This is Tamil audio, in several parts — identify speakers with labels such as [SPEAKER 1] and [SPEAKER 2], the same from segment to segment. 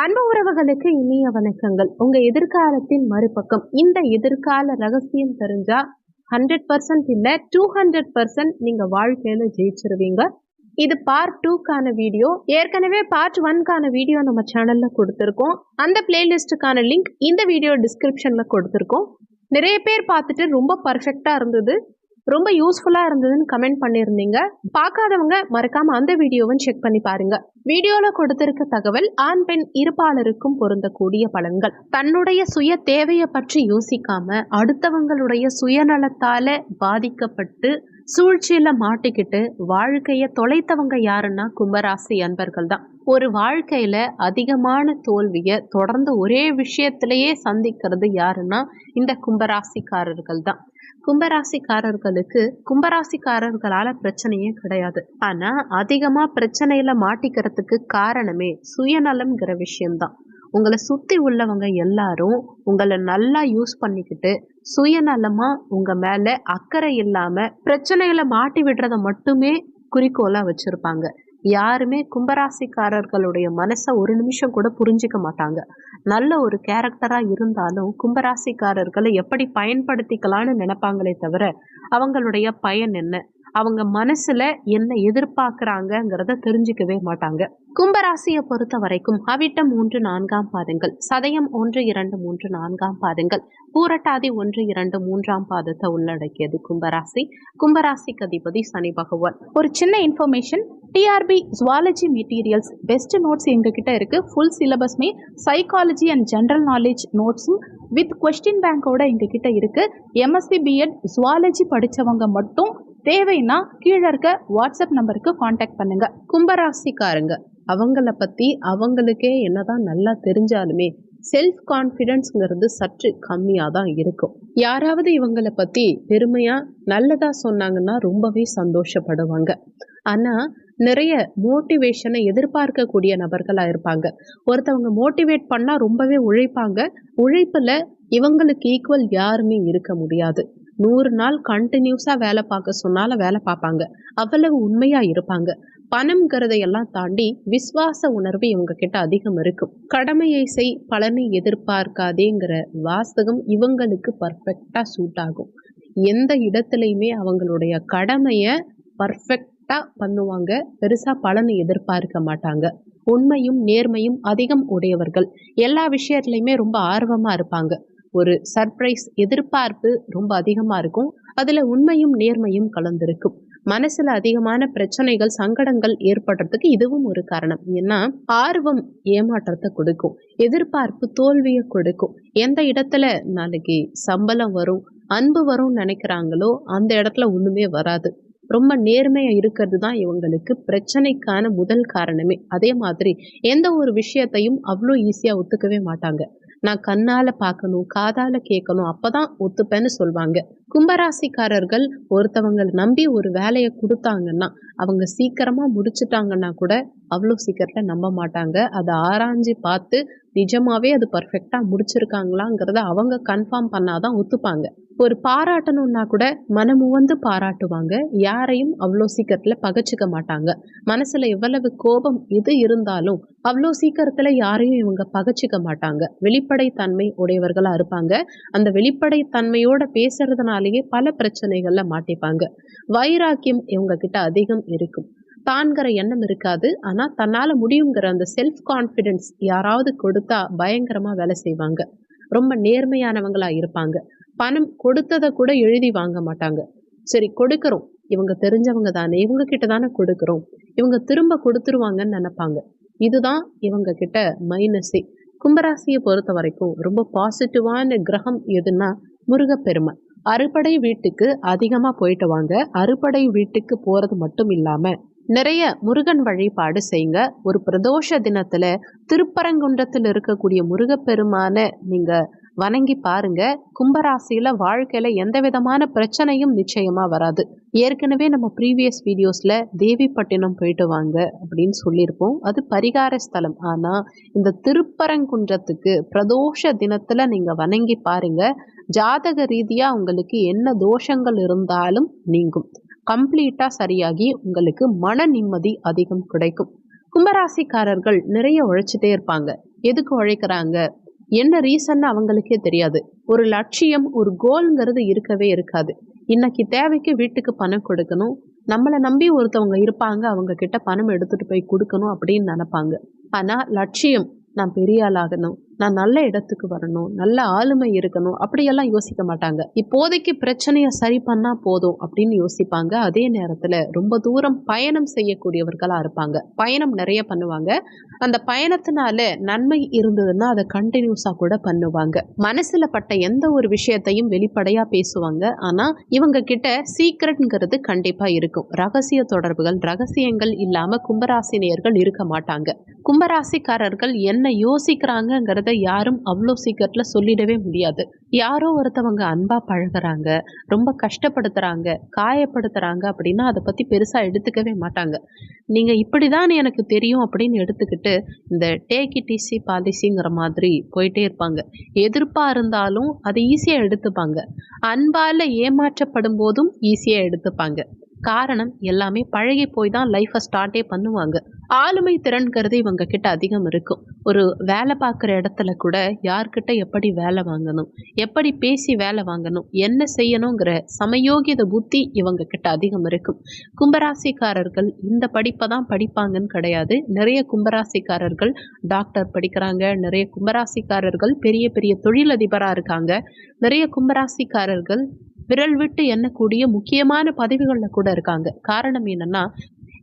[SPEAKER 1] அன்பு உறவுகளுக்கு இனிய வணக்கங்கள். உங்க எதிர்காலத்தின் மறுபக்கம். இந்த எதிர்கால ரகசியம் தெரிஞ்சா ஹண்ட்ரட் பர்சன்ட் இல்ல டூ ஹண்ட்ரட் பர்சன்ட் நீங்க வாழ்க்கையில ஜெயிச்சிருவீங்க. இது பார்ட் டூக்கான வீடியோ ஏற்கனவே பார்ட் ஒன்கான வீடியோ நம்ம சேனல்ல கொடுத்துருக்கோம். அந்த பிளேலிஸ்ட்டுக்கான லிங்க் இந்த வீடியோ டிஸ்கிரிப்ஷன்ல கொடுத்துருக்கோம். நிறைய பேர் பார்த்துட்டு ரொம்ப பர்ஃபெக்டா இருந்தது. ரொம்ப யூஸ்ஃபுல்லாக இருந்ததுன்னு கமெண்ட் பண்ணியிருந்தீங்க. பார்க்காதவங்க மறக்காம அந்த வீடியோவும் செக் பண்ணி பாருங்க. வீடியோவில் கொடுத்திருக்க தகவல் ஆண் பெண் இருப்பாளருக்கும் பொருந்தக்கூடிய பலன்கள். தன்னுடைய சுய தேவையை பற்றி யோசிக்காம அடுத்தவங்களுடைய சுயநலத்தால பாதிக்கப்பட்டு சூழ்ச்சியில மாட்டிக்கிட்டு வாழ்க்கைய தொலைத்தவங்க யாருன்னா கும்பராசி அன்பர்கள் தான். ஒரு வாழ்க்கையில அதிகமான தோல்வியை தொடர்ந்து ஒரே விஷயத்திலேயே சந்திக்கிறது யாருன்னா இந்த கும்பராசிக்காரர்கள் தான். கும்பராசிக்காரர்களுக்கு கும்பராசிக்காரர்களால பிரச்சனையே கிடையாது. ஆனா அதிகமா பிரச்சனையில மாட்டிக்கிறதுக்கு காரணமே சுயநலம்ங்கிற விஷயம்தான். உங்களை சுற்றி உள்ளவங்க எல்லாரும் உங்களை நல்லா யூஸ் பண்ணிக்கிட்டு சுயநலமாக உங்கள் மேலே அக்கறை இல்லாமல் பிரச்சனைகளை மாட்டி விடுறத மட்டுமே குறிக்கோளாக வச்சுருப்பாங்க. யாருமே கும்பராசிக்காரர்களுடைய மனசை ஒரு நிமிஷம் கூட புரிஞ்சிக்க மாட்டாங்க. நல்ல ஒரு கேரக்டராக இருந்தாலும் கும்பராசிக்காரர்களை எப்படி பயன்படுத்திக்கலாம்னு நினைப்பாங்களே தவிர அவங்களுடைய பயன் என்ன? அவங்க மனசுல என்ன எதிர்பார்க்குறாங்கங்கிறத தெரிஞ்சுக்கவே மாட்டாங்க. கும்பராசியை பொறுத்த வரைக்கும் அவிட்டம் மூன்று நான்காம் பாதங்கள் சதயம் ஒன்று இரண்டு மூன்று நான்காம் பாதங்கள் பூரட்டாதி ஒன்று இரண்டு மூன்றாம் பாதத்தை உள்ளடக்கியது கும்பராசி. கும்பராசிக்கு அதிபதி சனி பகவான்.
[SPEAKER 2] ஒரு சின்ன information TRB zoology materials best notes எங்ககிட்ட இருக்கு. ஃபுல் சிலபஸ்மே சைக்காலஜி அண்ட் ஜென்ரல் நாலேஜ் நோட்ஸும் வித் கொஸ்டின் பேங்கோட எங்ககிட்ட இருக்கு. எம்எஸ்சி பிஎட் ஜுவாலஜி படித்தவங்க மட்டும் தேவைன்னா கீழே இருக்க வாட்ஸ்அப் நம்பருக்கு காண்டாக்ட் பண்ணுங்க.
[SPEAKER 1] கும்பராசிக்காரங்க அவங்கள பத்தி அவங்களுக்கே என்னதான் நல்லா தெரிஞ்சாலுமே செல்ஃப் கான்ஃபிடென்ஸ்ங்கிறது சற்று கம்மியாக தான் இருக்கும். யாராவது இவங்கள பத்தி பெருமையா நல்லதா சொன்னாங்கன்னா ரொம்பவே சந்தோஷப்படுவாங்க. ஆனா நிறைய மோட்டிவேஷனை எதிர்பார்க்கக்கூடிய நபர்களாக இருப்பாங்க. ஒருத்தவங்க மோட்டிவேட் பண்ணால் ரொம்பவே உழைப்பாங்க. உழைப்பில் இவங்களுக்கு ஈக்குவல் யாருமே இருக்க முடியாது. நூறு நாள் கண்டினியூஸாக வேலை பார்க்க சொன்னாலும் வேலை பார்ப்பாங்க. அவ்வளவு உண்மையாக இருப்பாங்க. பணம்ங்கிறதையெல்லாம் தாண்டி விசுவாச உணர்வு இவங்க கிட்ட அதிகம் இருக்கும். கடமையை செய் பலனை எதிர்பார்க்காதேங்கிற வாசகம் இவங்களுக்கு பர்ஃபெக்டாக சூட் ஆகும். எந்த இடத்துலையுமே அவங்களுடைய கடமையை பர்ஃபெக்டாக பண்ணுவாங்க. பெருசாக பலனை எதிர்பார்க்க மாட்டாங்க. உண்மையும் நேர்மையும் அதிகம் உடையவர்கள். எல்லா விஷயத்துலையுமே ரொம்ப ஆர்வமாக இருப்பாங்க. ஒரு சர்ப்ரைஸ் எதிர்பார்ப்பு ரொம்ப அதிகமாக இருக்கும். அதில் உண்மையும் நேர்மையும் கலந்திருக்கும். மனசில் அதிகமான பிரச்சனைகள் சங்கடங்கள் ஏற்படுறதுக்கு இதுவும் ஒரு காரணம். ஏன்னா ஆர்வம் ஏமாற்றத்தை கொடுக்கும். எதிர்பார்ப்பு தோல்வியை கொடுக்கும். எந்த இடத்துல நாளைக்கு சம்பளம் வரும் அன்பு வரும்னு நினைக்கிறாங்களோ அந்த இடத்துல ஒன்றுமே வராது. ரொம்ப நேர்மையாக இருக்கிறது தான் இவங்களுக்கு பிரச்சனைக்கான முதல் காரணமே. அதே மாதிரி எந்த ஒரு விஷயத்தையும் அவ்வளோ ஈஸியாக ஒத்துக்கவே மாட்டாங்க. நான் கண்ணால பார்க்கணும் காதால கேட்கணும் அப்பதான் ஒத்துப்பேன்னு சொல்லுவாங்க கும்பராசிக்காரர்கள் ஒருத்தவங்களை நம்பி ஒரு வேலையை கொடுத்தாங்கன்னா அவங்க சீக்கிரமா முடிச்சிட்டாங்கன்னா கூட அவ்வளோ சீக்கிரத்தில் நம்ப மாட்டாங்க. அதை ஆராய்ஞ்சு பார்த்து நிஜமாவே அது பர்ஃபெக்டாக முடிச்சிருக்காங்களாங்கிறத அவங்க கன்ஃபார்ம் பண்ணாதான் ஒத்துப்பாங்க. ஒரு பாராட்டணும்னா கூட மனமுவந்து பாராட்டுவாங்க. யாரையும் அவ்வளோ சீக்கிரத்தில் பகச்சிக்க மாட்டாங்க. மனசுல எவ்வளவு கோபம் எது இருந்தாலும் அவ்வளோ சீக்கிரத்துல யாரையும் இவங்க பகச்சிக்க மாட்டாங்க. வெளிப்படைத்தன்மை உடையவர்களா இருப்பாங்க. அந்த வெளிப்படைத்தன்மையோட பேசுறதுனாலேயே பல பிரச்சனைகள்ல மாட்டிப்பாங்க. வைராக்கியம் இவங்க கிட்ட அதிகம் இருக்கும். தான்கிற எண்ணம் இருக்காது. ஆனா தன்னால் முடியுங்கிற அந்த செல்ஃப் கான்ஃபிடென்ஸ் யாராவது கொடுத்தா பயங்கரமா வேலை செய்வாங்க. ரொம்ப நேர்மையானவங்களா இருப்பாங்க. பணம் கொடுத்ததை கூட எழுதி வாங்க மாட்டாங்க. சரி கொடுக்கறோம். இவங்க தெரிஞ்சவங்க தானே. இவங்க கிட்ட தானே கொடுக்கறோம். இவங்க திரும்ப கொடுத்துருவாங்கன்னு நினைப்பாங்க. இதுதான் இவங்க கிட்ட மைனஸே கும்பராசியை பொறுத்த வரைக்கும் ரொம்ப பாசிட்டிவான கிரகம் எதுன்னா முருகப்பெருமை. அறுபடை வீட்டுக்கு அதிகமா போயிட்டு வாங்க. அறுபடை வீட்டுக்கு போறது மட்டும் இல்லாம நிறைய முருகன் வழிபாடு செய்யுங்க. ஒரு பிரதோஷ தினத்துல திருப்பரங்குன்றத்தில் இருக்கக்கூடிய முருகப்பெருமான நீங்க வணங்கி பாருங்க. கும்பராசியில வாழ்க்கையில எந்த விதமான பிரச்சனையும் நிச்சயமா வராது. ஏற்கனவே நம்ம ப்ரீவியஸ் வீடியோஸ்ல தேவிப்பட்டினம் போயிட்டு வாங்க அப்படின்னு சொல்லியிருப்போம். அது பரிகார ஸ்தலம். ஆனா இந்த திருப்பரங்குன்றத்துக்கு பிரதோஷ தினத்துல நீங்க வணங்கி பாருங்க. ஜாதக ரீதியா உங்களுக்கு என்ன தோஷங்கள் இருந்தாலும் நீங்கும். கம்ப்ளீட்டா சரியாகி உங்களுக்கு மன நிம்மதி அதிகம் கிடைக்கும். கும்பராசிக்காரர்கள் நிறைய உழைச்சிட்டே இருப்பாங்க. எதுக்கு உழைக்கிறாங்க? என்ன ரீசன்னு அவங்களுக்கே தெரியாது. ஒரு லட்சியம் ஒரு கோல்ங்கிறது இருக்கவே இருக்காது. இன்னைக்கு தேவைக்கு வீட்டுக்கு பணம் கொடுக்கணும். நம்மளை நம்பி ஒருத்தவங்க இருப்பாங்க அவங்க கிட்ட பணம் எடுத்துட்டு போய் கொடுக்கணும் அப்படின்னு நினைப்பாங்க. ஆனா லட்சியம் நான் பெரிய ஆளாகணும். நான் நல்ல இடத்துக்கு வரணும் நல்ல ஆளுமை இருக்கணும் அப்படியெல்லாம் யோசிக்க மாட்டாங்க. இப்போதைக்கு பிரச்சனையை சரி பண்ணா போதும் அப்படின்னு யோசிப்பாங்க. அதே நேரத்துல ரொம்ப தூரம் பயணம் செய்யக்கூடியவர்களா இருப்பாங்க. பயணம் நிறைய பண்ணுவாங்க. அந்த பயணத்தினால நன்மை இருந்ததுன்னா அதை கண்டினியூஸா கூட பண்ணுவாங்க. மனசுல பட்ட எந்த ஒரு விஷயத்தையும் வெளிப்படையா பேசுவாங்க. ஆனா இவங்க கிட்ட சீக்ரெட்ங்கிறது கண்டிப்பா இருக்கும். ரகசிய தொடர்புகள் ரகசியங்கள் இல்லாம கும்பராசினியர்கள் இருக்க மாட்டாங்க. கும்பராசிக்காரர்கள் என்ன யோசிக்கிறாங்கங்கிறது யாரும் அவ்வளோ சீக்கிரத்தில் சொல்லிடவே முடியாது. யாரோ ஒருத்தவங்க அன்பா பழகுறாங்க ரொம்ப கஷ்டப்படுத்துறாங்க காயப்படுத்துறாங்க அப்படின்னா அதை பத்தி பெருசா எடுத்துக்கவே மாட்டாங்க. நீங்க இப்படிதான் எனக்கு தெரியும் அப்படின்னு எடுத்துக்கிட்டு இந்த டேக் இட் ஈஸி பாலிசிங்கிற மாதிரி போயிட்டே இருப்பாங்க. எதிர்ப்பா இருந்தாலும் அதை ஈஸியா எடுத்துப்பாங்க. அன்பால ஏமாற்றப்படும் போதும் ஈஸியா எடுத்துப்பாங்க. காரணம் எல்லாமே பழகி போய் தான் லைஃப்பை ஸ்டார்ட்டே பண்ணுவாங்க. ஆளுமை திறன்கிறது இவங்க கிட்ட அதிகம் இருக்கும். ஒரு வேலை பார்க்குற இடத்துல கூட யார்கிட்ட எப்படி வேலை வாங்கணும் எப்படி பேசி வேலை வாங்கணும் என்ன செய்யணுங்கிற சமயோகித புத்தி இவங்க கிட்ட அதிகம் இருக்கும். கும்பராசிக்காரர்கள் இந்த படிப்பை தான் படிப்பாங்கன்னு கிடையாது. நிறைய கும்பராசிக்காரர்கள் டாக்டர் படிக்கிறாங்க நிறைய கும்பராசிக்காரர்கள் பெரிய பெரிய தொழிலதிபராக இருக்காங்க. நிறைய கும்பராசிக்காரர்கள் விரல் விட்டு எண்ணக்கூடிய முக்கியமான பதவிகளில் கூட இருக்காங்க. காரணம் என்னன்னா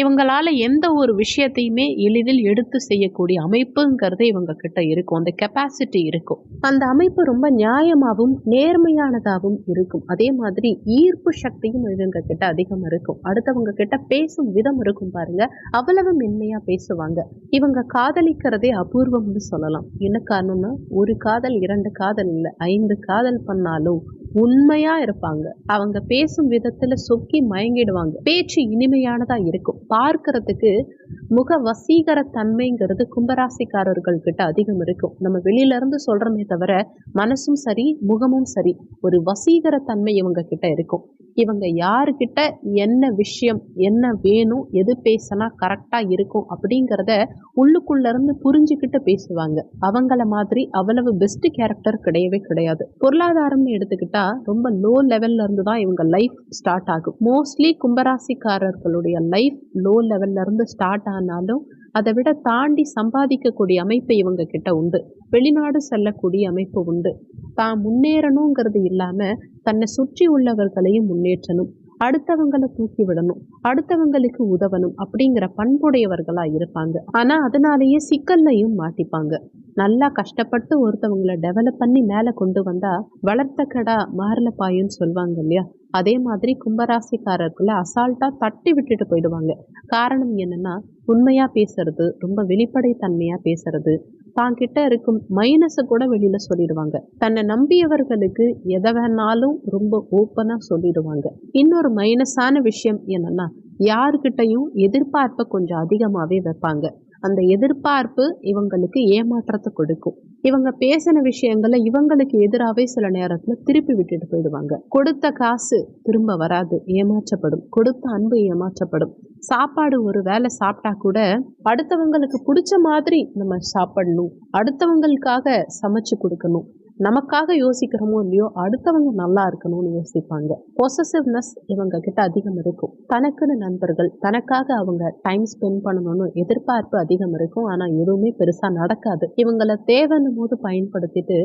[SPEAKER 1] இவங்களால எந்த ஒரு விஷயத்தையுமே எளிதில் எடுத்து செய்யக்கூடிய அமைப்புங்கிறது இவங்க கிட்ட இருக்கும். அந்த கெப்பாசிட்டி இருக்கும். அந்த அமைப்பு ரொம்ப நியாயமாகவும் நேர்மையானதாகவும் இருக்கும். அதே மாதிரி ஈர்ப்பு சக்தியும் இவங்க கிட்ட அதிகம் இருக்கும். அடுத்தவங்க கிட்ட பேசும் விதம் இருக்கும் பாருங்க. அவ்வளவு மென்மையா பேசுவாங்க. இவங்க காதலிக்கிறதே அபூர்வம்னு சொல்லலாம். என்ன காரணம்னா ஒரு காதல் இரண்டு காதல் இல்லை ஐந்து காதல் பண்ணாலும் உண்மையா இருப்பாங்க. அவங்க பேசும் விதத்துல சொக்கி மயங்கிடுவாங்க. பேச்சு இனிமையானதா இருக்கும். பார்க்கறதுக்கு முக வசீகர தன்மைங்கிறது கும்பராசிக்காரர்கள் கிட்ட அதிகம் இருக்கும். நம்ம வெளியில இருந்து சொல்றோமே தவிர மனசும் சரி முகமும் சரி ஒரு வசீகர தன்மை இவங்க கிட்ட இருக்கும். இவங்க யாருக்கிட்ட என்ன விஷயம் என்ன வேணும் எது பேசினா கரெக்டாக இருக்கும் அப்படிங்கிறத உள்ளுக்குள்ள இருந்து புரிஞ்சுக்கிட்டு பேசுவாங்க. அவங்கள மாதிரி அவ்வளவு பெஸ்ட் கேரக்டர் கிடையவே கிடையாது. பொருளாதாரம்னு எடுத்துக்கிட்டா ரொம்ப லோ லெவல்ல இருந்து தான் இவங்க லைஃப் ஸ்டார்ட் ஆகும். மோஸ்ட்லி கும்பராசிக்காரர்களுடைய லைஃப் லோ லெவல்ல இருந்து ஸ்டார்ட் ஆனாலும் அதை விட தாண்டி சம்பாதிக்கக்கூடிய அமைப்பு இவங்க கிட்ட உண்டு. வெளிநாடு செல்லக்கூடிய அமைப்பு உண்டு. தான் முன்னேறணுங்கிறது இல்லாம தன்னை சுற்றி உள்ளவர்களையும் முன்னேற்றணும். அடுத்தவங்களை தூக்கி விடணும். அடுத்தவங்களுக்கு உதவணும் அப்படிங்கிற பண்புடையவர்களா இருப்பாங்க. ஆனா அதனாலேயே சிக்கல்லையும் மாட்டிப்பாங்க. நல்லா கஷ்டப்பட்டு ஒருத்தவங்களை டெவலப் பண்ணி மேலே கொண்டு வந்தா வளர்த்த கடா மாறல பாயுன்னு சொல்லுவாங்க இல்லையா? அதே மாதிரி கும்பராசிக்காரர்களை அசால்ட்டா தட்டி விட்டுட்டு போயிடுவாங்க. காரணம் என்னன்னா உண்மையா பேசுறது ரொம்ப வெளிப்படைத்தன்மையா பேசுறது தான் கிட்ட இருக்கும் மைனஸை கூட வெளியில சொல்லிடுவாங்க. தன்னை நம்பியவர்களுக்கு எதை வேணாலும் ரொம்ப ஓப்பனா சொல்லிடுவாங்க. இன்னொரு மைனஸான விஷயம் என்னன்னா யாருக்கிட்டையும் எதிர்பார்ப்பை கொஞ்சம் அதிகமாவே வைப்பாங்க. அந்த எதிர்பார்ப்பு இவங்களுக்கு ஏமாற்றத்தை கொடுக்கும். இவங்க பேசின விஷயங்களை இவங்களுக்கு எதிராகவே சில நேரத்துல திருப்பி விட்டுட்டு போயிடுவாங்க. கொடுத்த காசு திரும்ப வராது ஏமாற்றப்படும். கொடுத்த அன்பு ஏமாற்றப்படும். சாப்பாடு ஒரு வேலை சாப்பிட்டா கூட அடுத்தவங்களுக்கு பிடிச்ச மாதிரி நம்ம சாப்பிடணும். அடுத்தவங்களுக்காக சமைச்சு கொடுக்கணும். நமக்காக யோசிக்கிறோமோ இல்லையோ அடுத்தவங்க நல்லா இருக்கணும்னு யோசிப்பாங்க. பொசசிவ்னஸ் இவங்க கிட்ட அதிகம் இருக்கும். தனக்குன்னு நண்பர்கள் தனக்காக அவங்க டைம் ஸ்பெண்ட் பண்ணணும்னு எதிர்பார்ப்பு அதிகம் இருக்கும். ஆனா எதுவுமே பெருசா நடக்காது. இவங்களை தேவைன்னும் போது பயன்படுத்திட்டு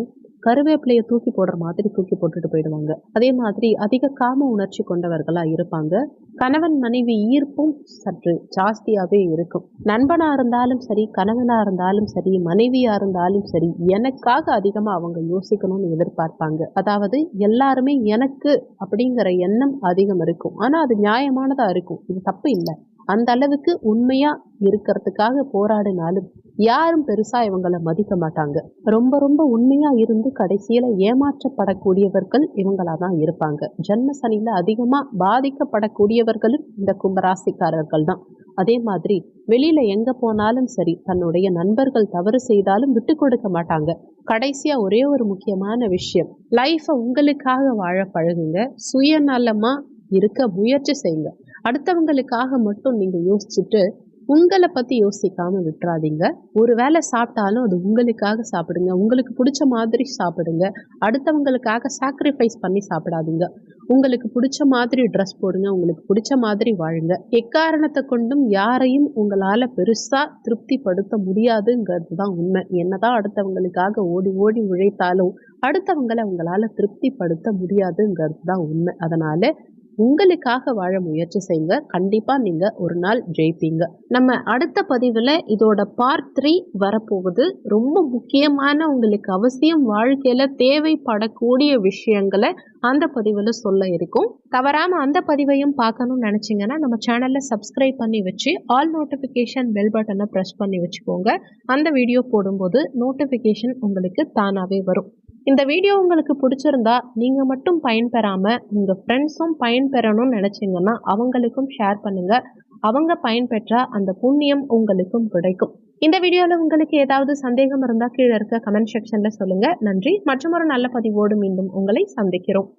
[SPEAKER 1] கருவேப்பிலையை தூக்கி போடுற மாதிரி தூக்கி போட்டுட்டு போயிடுவாங்க. அதே மாதிரி அதிக காம உணர்ச்சி கொண்டவர்களா இருப்பாங்க. கணவன் மனைவி ஈர்ப்பும் சற்று ஜாஸ்தியாவே இருக்கும். நண்பனா இருந்தாலும் சரி கணவனா இருந்தாலும் சரி மனைவியா இருந்தாலும் சரி எனக்காக அதிகமா அவங்க யோசிக்கணும்னு எதிர்பார்ப்பாங்க. அதாவது எல்லாருமே எனக்கு அப்படிங்கிற எண்ணம் அதிகம் இருக்கும். ஆனா அது நியாயமானதா இருக்கும். இது தப்பு இல்லை. அந்த அளவுக்கு உண்மையா இருக்கிறதுக்காக போராடினாலும் யாரும் பெருசா இவங்களை மதிக்க மாட்டாங்க. ரொம்ப ரொம்ப உண்மையா இருந்து கடைசியில ஏமாற்றப்படக்கூடியவர்கள் இவங்களா தான் இருப்பாங்க. ஜன்ம சனியில் அதிகமா பாதிக்கப்படக்கூடியவர்களும் இந்த கும்பராசிக்காரர்கள் தான். அதே மாதிரி வெளியில எங்க போனாலும் சரி தன்னுடைய நண்பர்கள் தவறு செய்தாலும் விட்டு கொடுக்க மாட்டாங்க. கடைசியா ஒரே ஒரு முக்கியமான விஷயம் லைஃப்பை உங்களுக்காக வாழ பழகுங்க. சுயநலமா இருக்க முயற்சி செய்யுங்க. அடுத்தவங்களுக்காக மட்டும் நீங்க யோசிச்சுட்டு உங்களை பற்றி யோசிக்காமல் விட்டுறாதீங்க. ஒரு வேளை சாப்பிட்டாலும் அது உங்களுக்காக சாப்பிடுங்க. உங்களுக்கு பிடிச்ச மாதிரி சாப்பிடுங்க. அடுத்தவங்களுக்காக சாக்ரிஃபைஸ் பண்ணி சாப்பிடாதீங்க. உங்களுக்கு பிடிச்ச மாதிரி ட்ரெஸ் போடுங்க. உங்களுக்கு பிடிச்ச மாதிரி வாழுங்க. எக்காரணத்தை கொண்டும் யாரையும் உங்களால் பெருசாக திருப்திப்படுத்த முடியாதுங்கிறது தான் உண்மை. என்னதான் அடுத்தவங்களுக்காக ஓடி ஓடி உழைத்தாலும் அடுத்தவங்களை உங்களால் திருப்திப்படுத்த முடியாதுங்கிறது தான் உண்மை. அதனால் உங்களுக்காக வாழ முயற்சி செய்யுங்க. கண்டிப்பாக நீங்கள் ஒரு நாள் ஜெயிப்பீங்க. நம்ம அடுத்த பதிவில் இதோட பார்ட் த்ரீ வரப்போகுது. ரொம்ப முக்கியமான உங்களுக்கு அவசியம் வாழ்க்கையில் தேவைப்படக்கூடிய விஷயங்களை அந்த பதிவில் சொல்ல இருக்கும். தவறாமல் அந்த பதிவையும் பார்க்கணும்னு நினச்சிங்கன்னா நம்ம சேனலில் சப்ஸ்கிரைப் பண்ணி வச்சு ஆல் நோட்டிஃபிகேஷன் பெல் பட்டனை ப்ரெஸ் பண்ணி வச்சுக்கோங்க. அந்த வீடியோ போடும்போது நோட்டிஃபிகேஷன் உங்களுக்கு தானாகவே வரும். இந்த வீடியோ உங்களுக்கு பிடிச்சிருந்தா நீங்கள் மட்டும் பயன்பெறாமல் உங்கள் ஃப்ரெண்ட்ஸும் பயன்பெறணும்னு நினச்சிங்கன்னா அவங்களுக்கும் ஷேர் பண்ணுங்கள் அவங்க பயன்பெற்றா அந்த புண்ணியம் உங்களுக்கும் கிடைக்கும். இந்த வீடியோவில் உங்களுக்கு ஏதாவது சந்தேகம் இருந்தால் கீழே இருக்க கமெண்ட் செக்ஷனில் சொல்லுங்கள் நன்றி. மற்றும் ஒரு நல்ல பதிவோடு மீண்டும் உங்களை சந்திக்கிறோம்.